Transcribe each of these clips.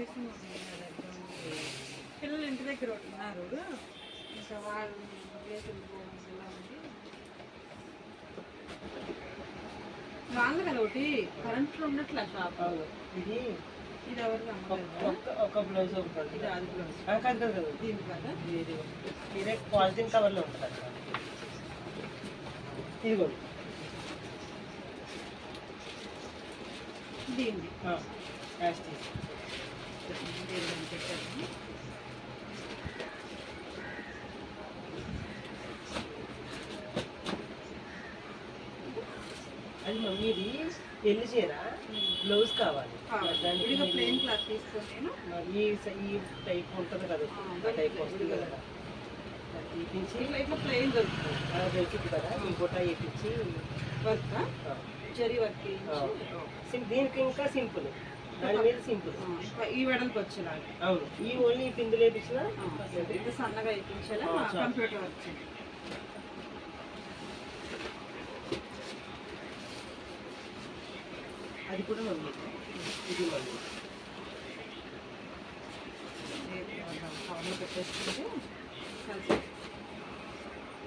చేసి పిల్లలు ఇంటి దగ్గర ఉన్నారు ఇంకా వాళ్ళు రేతులు ఇలా ఉంది? వాళ్ళు కదా ఒకటి కరెంట్లో ఉన్నట్లు షాప్ ఇది ఇది ఎవరు ఒక- బ్లౌజ్ ఒకటి ఇది అది బ్లౌజ్ కాదు కాదు దీని కదా? ఇది ఇది పాలిథిన్ కవర్లో ఉంటుంది ఇదిగోండి దీన్ని. తీసి. దీన్ని పెట్టాను అది మమ్మీది పెళ్ళి చీర? బ్లౌజ్ కావాలి. విడిగా ప్లెయిన్ క్లాత్ తీసుకొని ఈ టైప్ ఉంటుంది కదా. ఆ టైప్ వస్తుంది కదా. తీపించి ఇట్లా ప్లెయిన్ దొరుకుతుంది. దొరికింది కదా. ఈ బుట్ట వేయించి వర్క్ జరి వర్క్ దీనికి ఇంకా సింపుల్. దాని మీద సింపుల్ ఈ వెడల్పు వచ్చేలాగా. అవును. ఈ ఓన్లీ వేయించిన ఇది సన్నగా ఇప్పించాలి. కంప్యూటర్ వచ్చింది అది కూడా మమ్మీ ఇది కలిసి.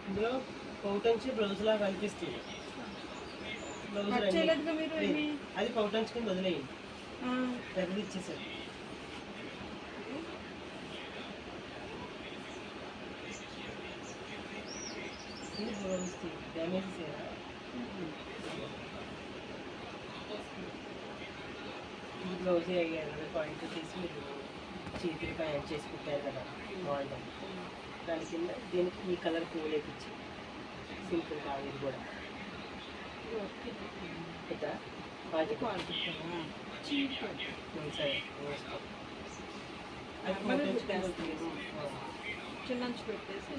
ఇందులో పౌటంచి బ్లౌజ్ లాగా కనిపిస్తుంది బ్లౌజ్? అది పౌటంచి కింద వదిలేయండి. ఆ, పెద్దది ఇచ్చేసారు డ్యామేజ్ బ్లౌజ్ అయ్యారు పాయింట్ తీసి మీరు చేతులు ప్యాంట్ చేసి కుట్టారు కదా బాగుంటుంది దాని కింద దీనికి ఈ కలర్ పువ్వు లేపించి సింపుల్ బాగా ఇది కూడా ఓకే. బాగా క్వాలిటీ చీప్. సరే వేసుకో. పెట్టేసి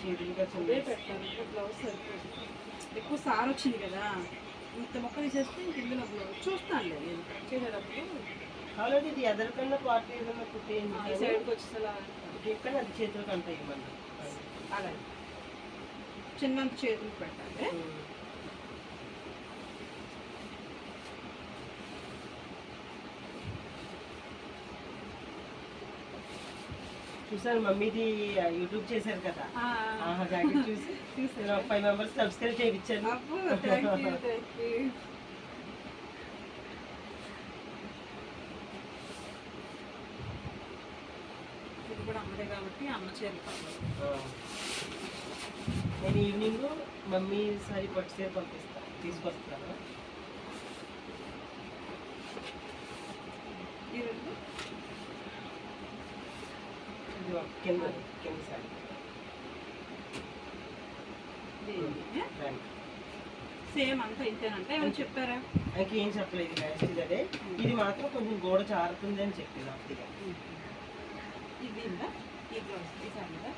చేతులుగా అదే పెట్టాలి బ్లౌజ్ సరిపోతుంది ఎక్కువ సార్ వచ్చింది కదా ఇంత మొక్క తీసేస్తే ఇంక ఇందులో బ్లౌజ్ చూస్తాను నేను కట్ చేసేటప్పుడు ఆల్రెడీ ఇది ఎదరికన్నా పార్టీ ఏదన్నా కుట్టేయండి ఈ సైడ్కి వచ్చేలా ఇక్కడ అది చేతులకు అంటాయి మళ్ళీ అలాగే చిన్నంత చేతులు పెట్టాలి చూసారు మమ్మీది యూట్యూబ్ చేశారు కదా. జాకెట్ చూసి? ఫైవ్ మెంబర్స్ సబ్స్క్రైబ్ చేయించాను. కూడా అమ్మదే కాబట్టి అమ్మ నేను ఈవినింగ్ మమ్మీ సారి పట్టు సేపు పంపిస్తాను తీసుకొస్తాను ఈ రెండు ఇది ఒక కింద కింద సారి. సేమ్ అంతా ఇంతేనంటే. ఏమైనా చెప్పారా? ఆయనకి ఏం చెప్పలేదు లాస్ట్ అదే ఇది మాత్రం కొంచెం గోడ జారుతుంది అని చెప్పింది అప్పటిగా ఇది ఈ బ్లౌజ్ ఈ సారీదా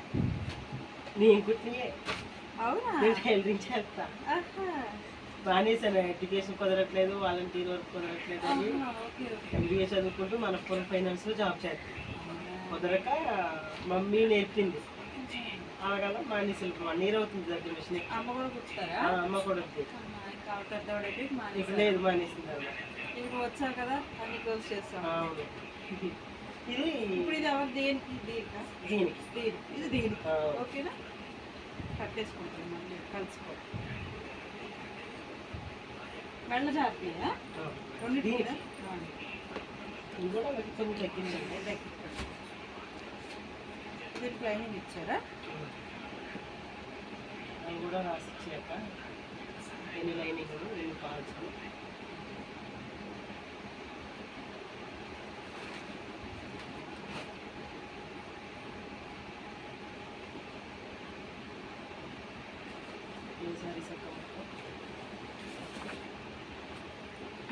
నేను కుట్టినయే అవునా? నేను టైలరింగ్ చేస్తా. ఆహా. బాగానేసాను ఎడ్యుకేషన్ కుదరట్లేదు వాలంటీర్ వర్క్ కుదరట్లేదు అని. ఎంబీఏ చదువుకుంటూ మన ఫుల్ ఫైనాన్స్లో జాబ్ చేస్తాను కుదరక మమ్మీ నేర్పింది. అలాగల మానేసి వన్ ఇయర్ అవుతుంది దగ్గర మిషన్. అమ్మ కూడా కుట్టారా ఆ, అమ్మ కూడా మానేసి లేదు మానేసింది ఇప్పుడు వచ్చావు కదా అన్ని క్లోజ్ చేస్తాం. ఇది ఇప్పుడు ఇది ఎవరు దేనికి? దీనికా? దీనికి. దీని. ఇది దీనికి ఓకేనా? కట్టేసుకుంటాం మళ్ళీ కలుసుకో మెళ్ళ జాతీయా. రెండు దీనికి. ఇది కూడా నాకు కొంచెం తగ్గింది దీనికి లైనింగ్ ఇచ్చారా అవి కూడా రాసిచ్చాక ఎన్ని లైనింగ్ ఎన్ని పాల్స్ ఏ సారీ సక్క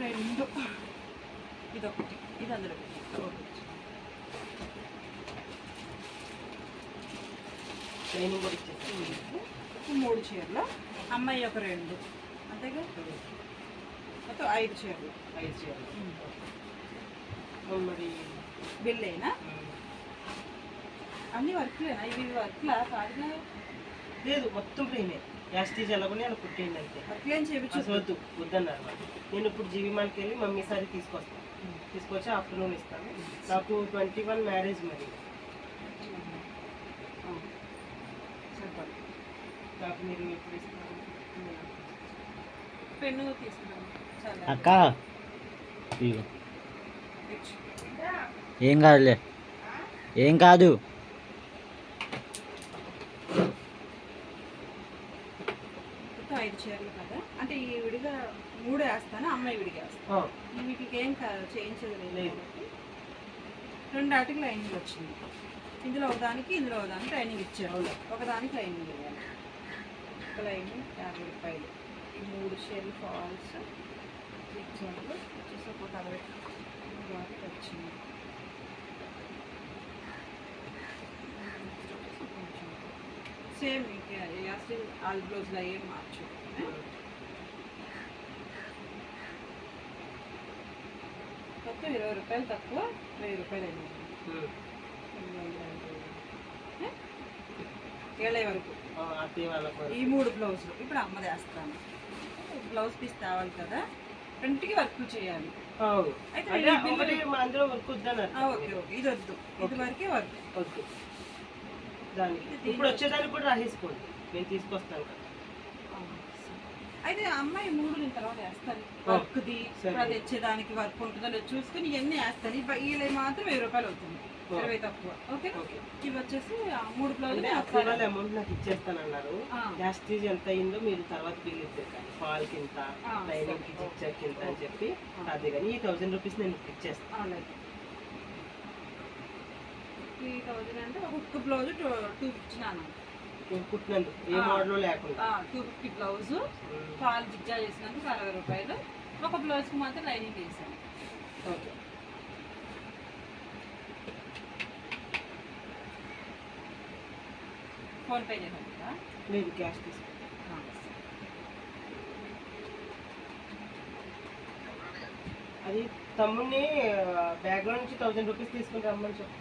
రెండు ఇదొకటి ఇది అందులో ఒకటి లైనింగ్ కూడా మూడు చీరలు. అమ్మాయి ఒక రెండు. అంతేగా? మొత్తం ఐదు చీరలు. ఐదు చేయాలి మరి. బిల్ అయినా అన్ని వర్క్లేనా? ఇవి వర్క్లా? కాదుగా? లేదు మొత్తం ప్లేనే యాస్టీజ్ ఎలాగోనే అలా కుట్టేయండి అంతే. వర్క్లేని చేపించు అసలు వద్దు వద్దన్నారు. నేను ఇప్పుడు జీవిమానికి వెళ్ళి మమ్మీ సారి తీసుకొస్తాను తీసుకొచ్చి ఆఫ్టర్నూన్ ఇస్తాను. నాకు ట్వంటీ వన్ మ్యారేజ్ మరి సరిపడు నాకు మీరు ఎప్పుడు ఇస్తారు పెన్ను తీసుకున్నాను. చాలా అక్క. ఏం కాదులే. ఏం కాదు. ఐదు చీరలు కదా. అంటే ఈ విడిగా మూడు వేస్తాను అమ్మాయి విడిగా వేస్తాను. వీటికి ఏం చేయించేది లేదు రెండు ఆటికి లైనింగ్ వచ్చింది ఇందులో ఒకదానికి ఇందులో ఒకదానికి లైనింగ్ ఇచ్చారు? ఒకదానికి లైనింగ్ వేయాలి ఒక లైనింగ్ యాభై రూపాయలు ఈ మూడు షేర్లు ఫాల్స్. ఇచ్చారు వచ్చేసి ఒక అరవై వాటికి వచ్చింది సేమ్ ఇంకా యాస్టి ఆల్ బ్లౌజ్లో ఏం మార్చు. మొత్తం ఇరవై రూపాయలు తక్కువ వెయ్యి రూపాయలు అయింది ఉమ్. ఏళ్ళ వరకు. ఈ మూడు బ్లౌజులు. ఇప్పుడు అమ్మది వేస్తాను బ్లౌజ్ పీస్ తేవాలి కదా ఫ్రంట్కి వర్క్ చేయాలి. అయితే అందులో వర్క్ ఓకే ఓకే. ఇది వద్దు. ఇది వరకే వర్క్. ఓకే. దానికి ఇప్పుడు వచ్చేదానికి కూడా రాసేసుకోండి. నేను తీసుకొస్తాను కదా. అయితే అమ్మాయి మూడు నేను తర్వాత వేస్తాను వర్క్ది తెచ్చేదానికి వర్క్ ఉంటుందో చూసుకుని ఇవన్నీ వేస్తాను ఇవి మాత్రం వెయ్యి రూపాయలు అవుతుంది. ఇరవై తక్కువ. ఓకే? ఇవి వచ్చేసి మూడు బ్లౌజులు అమౌంట్ నాకు ఇచ్చేస్తానన్నారు. ఆ. యాస్టీజ్ ఎంత అయిందో మీరు తర్వాత బిల్ ఫాల్కి ఇంత ఆ, లైనింగ్కి అని చెప్పి. అదే కానీ ఈ థౌసండ్ రూపీస్ నేను ఇచ్చేస్తాను. త్రీ థౌజండ్ అంటే ఒక ఒక్క బ్లౌజ్ టూ టూ ఫిఫ్టీ నాన్న నేను కుట్టినందుకు ఏ. మోడల్ లేకుండా. Two fifty blouse. పాలు జిగ్జా చేసినందుకు అరవై రూపాయలు. ఒక బ్లౌజ్కి మాత్రం లైనింగ్ వేసాను. ఓకే. ఫోన్పే కదా? లేదు క్యాష్ తీసుకో అది తమ్ముడిని బ్యాక్గ్రౌండ్ నుంచి థౌసండ్ రూపీస్ తీసుకుని రమ్మని చెప్పు.